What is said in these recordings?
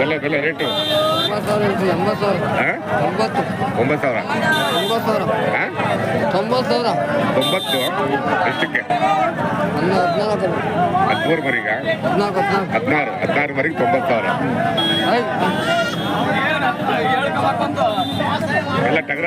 ಬೆಲೆ ಬೆಲೆ ರೇಟು? ಒಂಬತ್ತು ಸಾವಿರ ಇರುತ್ತೆ ಎಂಬತ್ತು ಸಾವಿರ. ಹಾಂ? ಒಂಬತ್ತು ಒಂಬತ್ತು ಸಾವಿರ? ಒಂಬತ್ತು ಸಾವಿರ. ಹಾಂ? ತೊಂಬತ್ತು ಸಾವಿರ. ತೊಂಬತ್ತು? ಎಷ್ಟಕ್ಕೆ? ಹದಿಮೂರು ಮರಿಗ? ಹದಿನಾರು ಹದಿನಾರು ಮರಿಗೆ ತೊಂಬತ್ತು ಸಾವಿರ. ಎಲ್ಲ ಟಗರ?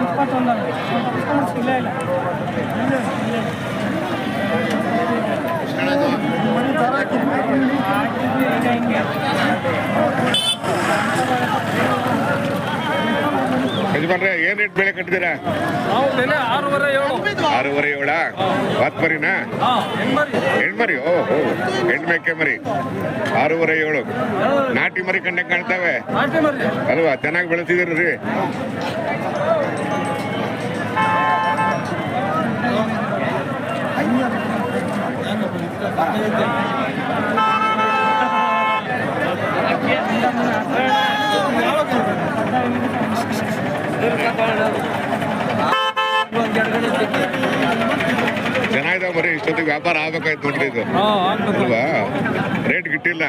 ಇಪ್ಪತ್ತೊಂದು ಇಲ್ಲ ಇಲ್ಲ ಇಲ್ಲ ಇಲ್ಲ ಯಜಮಾನ್ರೆ ಏನ್ ರೇಟ್ ಬೆಳೆ ಕಟ್ಟಿದ್ದೀರಾ? ಆರೂವರೆ ಏಳು. ಆರೂವರೆ ಏಳ? ಮರಿನಾ ಹೆಣ್ಮರಿ. ಹೆಣ್ಮರಿ ಓ ಓ ಹೆಣ್ಮೇಕೆ ಮರಿ. ಆರೂವರೆ ಏಳು. ನಾಟಿ ಮರಿ ಕಂಡಂಗೆ ಕಾಣ್ತಾವೆ. ನಾಟಿ ಚೆನ್ನಾಗಿ ಅಲ್ವಾ ಚೆನ್ನಾಗಿ ಚೆನ್ನಾಗಿದೆ ಬರೀ ಇಷ್ಟೊತ್ತಿಗೆ ವ್ಯಾಪಾರ ಆಗ್ಬೇಕಾಯ್ತು ನೋಡ್ರಿ ಇದು. ಅಲ್ವಾ? ರೇಟ್ ಗಿಟ್ಟಿಲ್ಲ.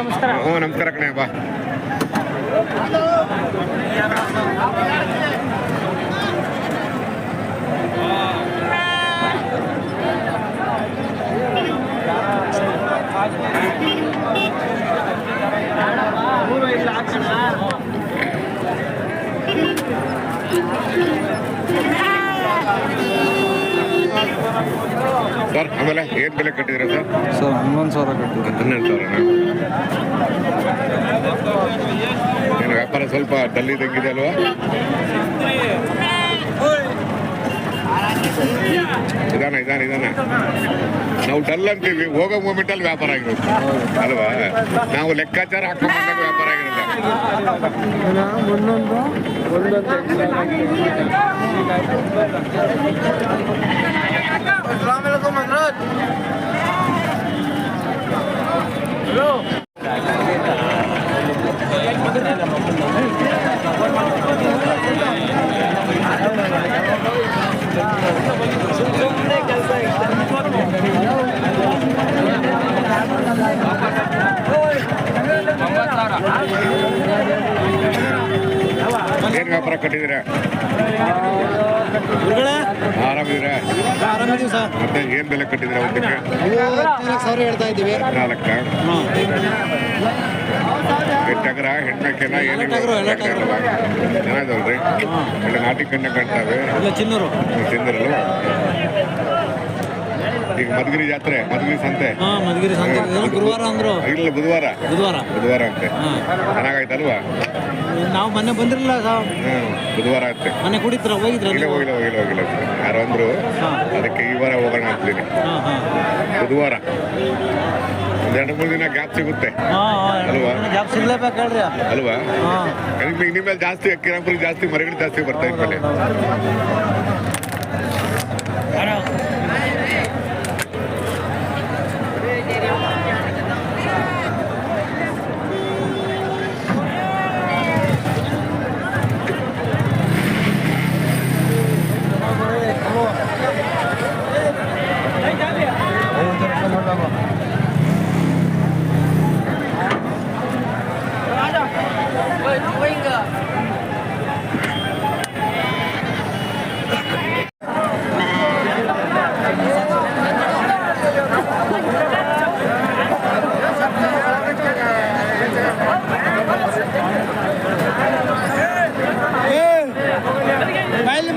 ನಮಸ್ಕಾರ. ಹ್ಞೂ ನಮಸ್ಕಾರ ಕಣೆ ಬಾ. ಸರ್ ಆಮೇಲೆ ಏನ್ ಬೆಲೆ ಕಟ್ಟಿದ್ದೀರಾ ಸರ್? ಸರ್ ಹನ್ನೊಂದು ಸಾವಿರ ಕಟ್ಟಿದ್ರು ಹನ್ನೆರಡು ಸಾವಿರ ಏನು ವ್ಯಾಪಾರ ಸ್ವಲ್ಪ ಡಲ್ ಇದ್ದಂಗಿದೆ ಅಲ್ವಾ? ಇದಾನ ಇದಾನ ಇದಾನ. ನಾವು ಡಲ್ ಅಂತೀವಿ, ಹೋಗೋ ಮೂಮೆಂಟ್ ಅಲ್ಲಿ ವ್ಯಾಪಾರ ಆಗಿರುತ್ತೆ ಅಲ್ವಾ? ನಾವು ಲೆಕ್ಕಾಚಾರ ಹಾಕೊಂಡ ವ್ಯಾಪಾರ ಆಗಿರಲ್ಲ ಹಲೋ. ವ್ಯಾಪಾರ ಕಟ್ಟಿದ್ದೀರಾ? ಆರಾಮಿದ್ದೀರಾ? ಮತ್ತೆ ಏನ್ ಬೆಲೆ ಕಟ್ಟಿದ್ದೀರಾ ಒಂದಕ್ಕೆ ಸಾವಿರ ಹೇಳ್ತಾ ಇದ್ದೀವಿ. ನಾಲ್ಕ? ಟಗರ ಹೆಣ್ಮಕ್ಕೆಲ್ಲ ಏನಿಲ್ಲ. ಚೆನ್ನಾಗಿದಲ್ರಿ ಒಳ್ಳೆ ನಾಟಿ ಕಣ್ಣೆ ಕಾಣ್ತಾವೆ ಚಿನ್ನರು. ಈಗ ಮಧುಗಿರಿ ಜಾತ್ರೆ ಮಧುಗಿರಿ ಸಂತೆ. ಹಾ ಮಧುಗಿರಿ ಸಂತೆ. ಏನು ಗುರುವಾರ ಅಂದ್ರು. ಇಲ್ಲ ಬುಧವಾರ. ಬುಧವಾರ. ಬುಧವಾರ ಅಂತೆ. ಚೆನ್ನಾಗಾಯ್ತಲ್ವಾ? ನಾವು ಮೊನ್ನೆ ಬಂದಿರಲಿಲ್ಲ ಹ್ಮ್ ಬುಧವಾರ ಅಂತೆ. ಮೊನ್ನೆ ಕುಡಿತ್ರ ಹೋಗಿದ್ರ ಇಲ್ಲ ಹೋಗಿಲ್ಲ ಹೋಗಿಲ್ಲ ಹೋಗಿಲ್ಲ. ಯಾರು ಅಂದ್ರು ಅದಕ್ಕೆ ಈ ವಾರ ಹೋಗೋಣ ಅಂತೀನಿ ಬುಧವಾರ. ಎರಡು ಮೂರು ದಿನ ಗ್ಯಾಪ್ ಸಿಗುತ್ತೆ. ಅಲ್ವಾ? ಜಾಬ್ ಸಿಗ್ಲೇಬೇಕು ಹೇಳ್ರಿ. ಅಲ್ವಾ? ಕಡಿಮೆ ಇನ್ಮೇಲೆ ಜಾಸ್ತಿ ಅಕ್ಕಿರಾಂಪುರಿ ಜಾಸ್ತಿ ಮರಗಳು ಜಾಸ್ತಿ ಬರ್ತಾ ಇದ್ಮೇಲೆ.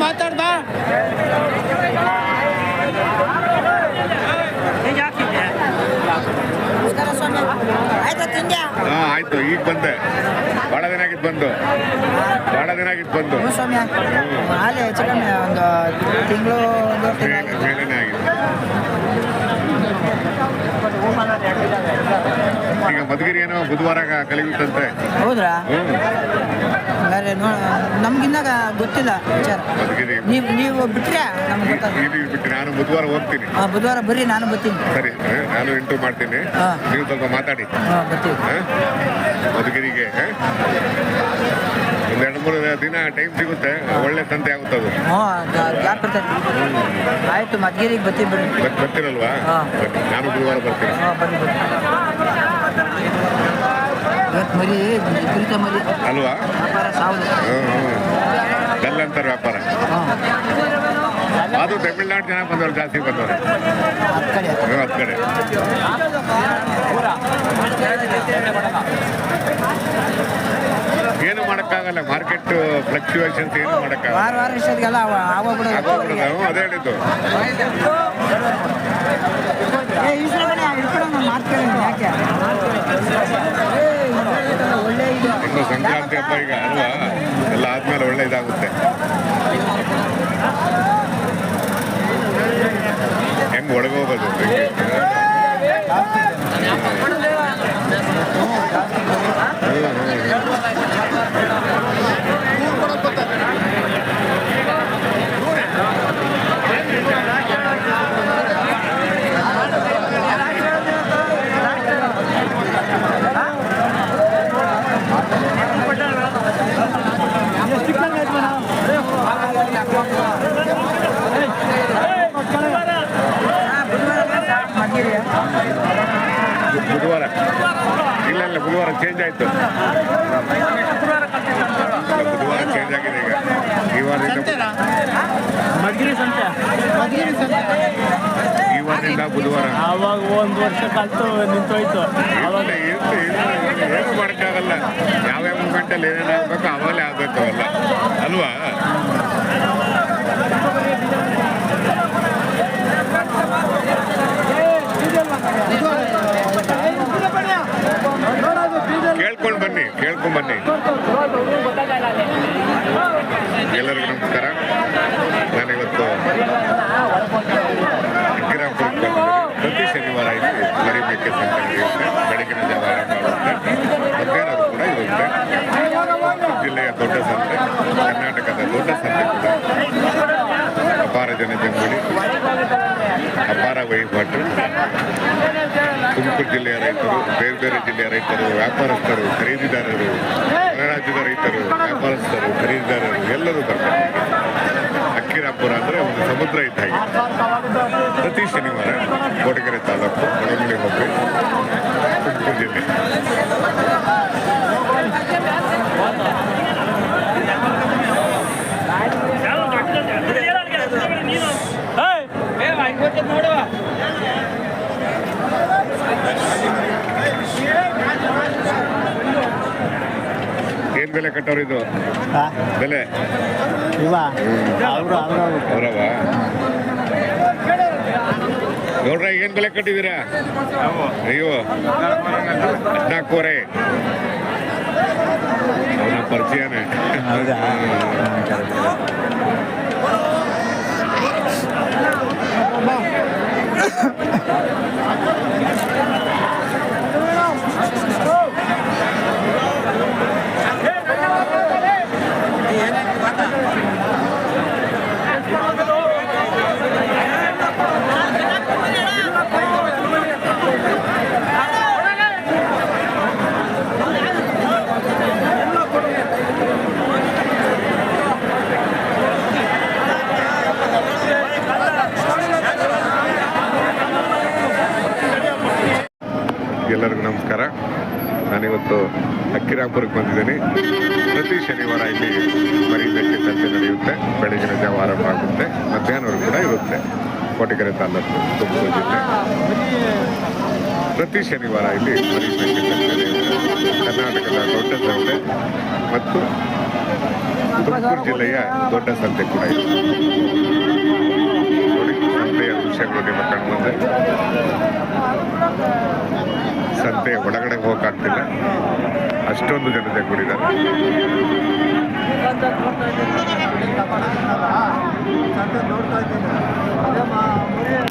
ಮಾತಾಡ್ದಾ ಹಾ ಆಯ್ತು. ಈಗ ಬಂದೆ. ಬಹಳ ದಿನ ಆಗಿತ್ತು ಬಂದು. ಬಹಳ ದಿನ ಆಗಿತ್ತು ಬಂದು. ಒಂದು ತಿಂಗಳು ಈಗ ಮಧುಗಿರಿ ಏನೋ ಬುಧವಾರ ಕಲಿಯುತ್ತಂತೆ. ಹೌದ್ರಾ? ಹಂಗಾರೆ ನಮ್ಗಿನ್ನ ಗೊತ್ತಿಲ್ಲ ವಿಚಾರ. ಮಧುಗಿರಿ. ನೀವು ನೀವು ಬಿಟ್ರೆ ನಮ್ಗೆ ಬಿಟ್ಟು ನಾನು ಬುಧವಾರ ಹೋಗ್ತೀನಿ. ಬುಧವಾರ ಬರ್ರಿ ನಾನು ಬರ್ತೀನಿ. ಸರಿ ನಾನು ಇಂಟು ಮಾಡ್ತೀನಿ. ಹಾ. ನೀವು ಸ್ವಲ್ಪ ಮಾತಾಡಿ. ಹಾಂ ಹ? ಮಧುಗಿರಿಗೆ ಹ? ಒಂದ್ ಎರಡು ಮೂರು ದಿನ ಟೈಮ್ ಸಿಗುತ್ತೆ. ಒಳ್ಳೆ ಸಂತೆ ಆಗುತ್ತೆ ಅದು. ಗ್ಯಾಪ್ ಆಯಿತು ಮದ್ಗಿರಿಗೆ ಬರ್ತೀನಿ ಬರ್ರಿ ಬರ್ತಿರಲ್ವಾ? ಹಾ. ನಾನು ಬುಧವಾರ ಬರ್ತೀನಿ. ಹಾಂ ಬನ್ನಿ ಬನ್ನಿ. ಇವತ್ತು ಮರಿ ಕುರಿತ ಮರಿ. ಅಲ್ವಾ? ವ್ಯಾಪಾರ. ಡಲ್ ಅಂತಾರೆ ವ್ಯಾಪಾರ. ಅದು ತಮಿಳ್ನಾಡು ಜನ ಬಂದವ್ರು ಜಾಸ್ತಿ ಬಂದವ್ರು. ಹತ್ತು ಕಡೆ. ಏನು ಮಾಡೋಕ್ಕಾಗಲ್ಲ ಮಾರ್ಕೆಟ್ ಫ್ಲಕ್ಚುಯೇಷನ್ಸ್ ಏನು ಮಾಡೋಕ್ಕಾಗಲ್ಲ. ವಾರ ವಾರ ಇಷ್ಟೊತ್ತಿಗೆಲ್ಲ ಆಗೋಗ್ಬಿಡೋದು ಅದೇ ಹೇಳಿದ್ದು. ಯಾಕೆ? ಇನ್ನು ಸಂಕ್ರಾಂತಿ ಹಬ್ಬ ಈಗ ಅಲ್ವಾ? ಎಲ್ಲ ಆದ್ಮೇಲೆ ಒಳ್ಳೆ ಇದಾಗುತ್ತೆ ಹೆಂಗ್ ಒಳಗೋಗೋದು ಮದ್ಗಿರಿ ಬುಧವಾರ ಇಲ್ಲ ಇಲ್ಲ ಬುಧವಾರ ಚೇಂಜ್ ಆಯ್ತು. ಬುಧವಾರ ಚೇಂಜ್ ಆಗಿದೆ ಈಗ. ಈ ವಾರದಿಂದ ಈ ವಾರದಿಂದ ಬುಧವಾರ. ಆವಾಗ ಒಂದು ವರ್ಷ ಕಲ್ತು ನಿಂತೋಯ್ತು. ಅವಾಗ ಯಾವ ಇರ್ಲಿ, ಏನು ಮಾಡೋಕ್ಕಾಗಲ್ಲ. ಯಾವ್ಯಾವ ಮೂಮೆಂಟಲ್ಲಿ ಏನೇನು ಆಗ್ಬೇಕು ಅವಾಗಲೇ ಆಗ್ಬೇಕು ಅಲ್ಲ. ಅಲ್ವಾ ಕೇಳ್ಕೊಂಡು ಬನ್ನಿ ಕೇಳ್ಕೊಂಡು ಬನ್ನಿ ಎಲ್ಲರಿಗೂ ನಮಸ್ಕಾರ ನಾನಿವತ್ತು ಗಿರಾಪುರಕ್ಕೆ ಬಂದಿದ್ದೀನಿ ಪ್ರತಿ ಶನಿವಾರ ಇಲ್ಲಿ ಮರಿ ಮೇಕೆ ಸಂತೆ ನಡೆಯುತ್ತೆ ಬೆಳಗಿನ ಜಾವ ಆರಂಭ ಆಗುತ್ತೆ ಮಧ್ಯಾಹ್ನದ ಕೂಡ ಇರುತ್ತೆ ಜಿಲ್ಲೆಯ ದೊಡ್ಡ ಸಂತೆ ಕರ್ನಾಟಕದ ದೊಡ್ಡ ಸಂತೆ ಕೂಡ ಅಪಾರ ಬೆಂಬಲಿ ಅಪಾರ ವಹಿವಾಟು. ತುಮಕೂರು ಜಿಲ್ಲೆಯ ರೈತರು, ಬೇರೆ ಬೇರೆ ಜಿಲ್ಲೆಯ ರೈತರು, ವ್ಯಾಪಾರಸ್ಥರು, ಖರೀದಿದಾರರು, ಹೊರ ರಾಜ್ಯದ ರೈತರು, ವ್ಯಾಪಾರಸ್ಥರು, ಖರೀದಿದಾರರು ಎಲ್ಲರೂ ಬರ್ತಾರೆ. ಅಕ್ಕಿರಾಪುರ ಅಂದರೆ ಒಂದು ಸಮುದ್ರ ಇದ್ದ ಹಾಗೆ ಪ್ರತಿ ಶನಿವಾರ ಕೋಟಗೆರೆ ತಾಲೂಕು ಒಳಮುಳಿ ಹೋಗಿ ತುಮಕೂರು ಜಿಲ್ಲೆ ಏನ್ ಬೆಲೆ ಕಟ್ಟೋರು ಇದು? ಬೆಲೆ? ಇವ? ಅವರು ಅವರು ಅವರವ? ನೋಡ್ರ ಏನ್ ಬೆಲೆ ಕಟ್ಟಿದ್ದೀರಾ ಅಯ್ಯೋ. ಹದಿನಾಲ್ಕೂವರೆ. ಅವನ ಪರಿಚಯನೇ. ಹೌದಾ? ನಮಸ್ಕಾರ. ನಾನಿವತ್ತು ಅಕ್ಕಿರಾಪುರಕ್ಕೆ ಬಂದಿದ್ದೀನಿ. ಪ್ರತಿ ಶನಿವಾರ ಇಲ್ಲಿ ಮರಿ ಸಂತೆ ನಡೆಯುತ್ತೆ. ಬೆಳಗಿನ ಜಾವ ಆರಂಭ ಆಗುತ್ತೆ. ಮಧ್ಯಾಹ್ನವರೆಗೂ ಕೂಡ ಇರುತ್ತೆ. ಕೋಟಿಕೆರೆ ತಾಲೂಕು ತುಮಕೂರು ಜಿಲ್ಲೆ. ಪ್ರತಿ ಶನಿವಾರ ಇಲ್ಲಿ ಮರಿ ಬೆಟ್ಟಿ ನಡೆಯುತ್ತೆ. ಕರ್ನಾಟಕದ ದೊಡ್ಡ ಸಂತೆ ಮತ್ತು ತುಮಕೂರು ಜಿಲ್ಲೆಯ ದೊಡ್ಡ ಸಂತೆ ಕೂಡ ಇದೆ. ಸಂತೆಯ ದೃಶ್ಯಗಳು ನಿಮ್ಮ ಮುಂದೆ ಸಂತೆ ಒಳಗಡೆ ಹೋಗಕ್ಕಾಗ್ತಿಲ್ಲ ಅಷ್ಟೊಂದು ಜನತೆ ಕೂಡಿದ್ದಾರೆ. ನೋಡ್ತಾ ಇದ್ದೀನಿ.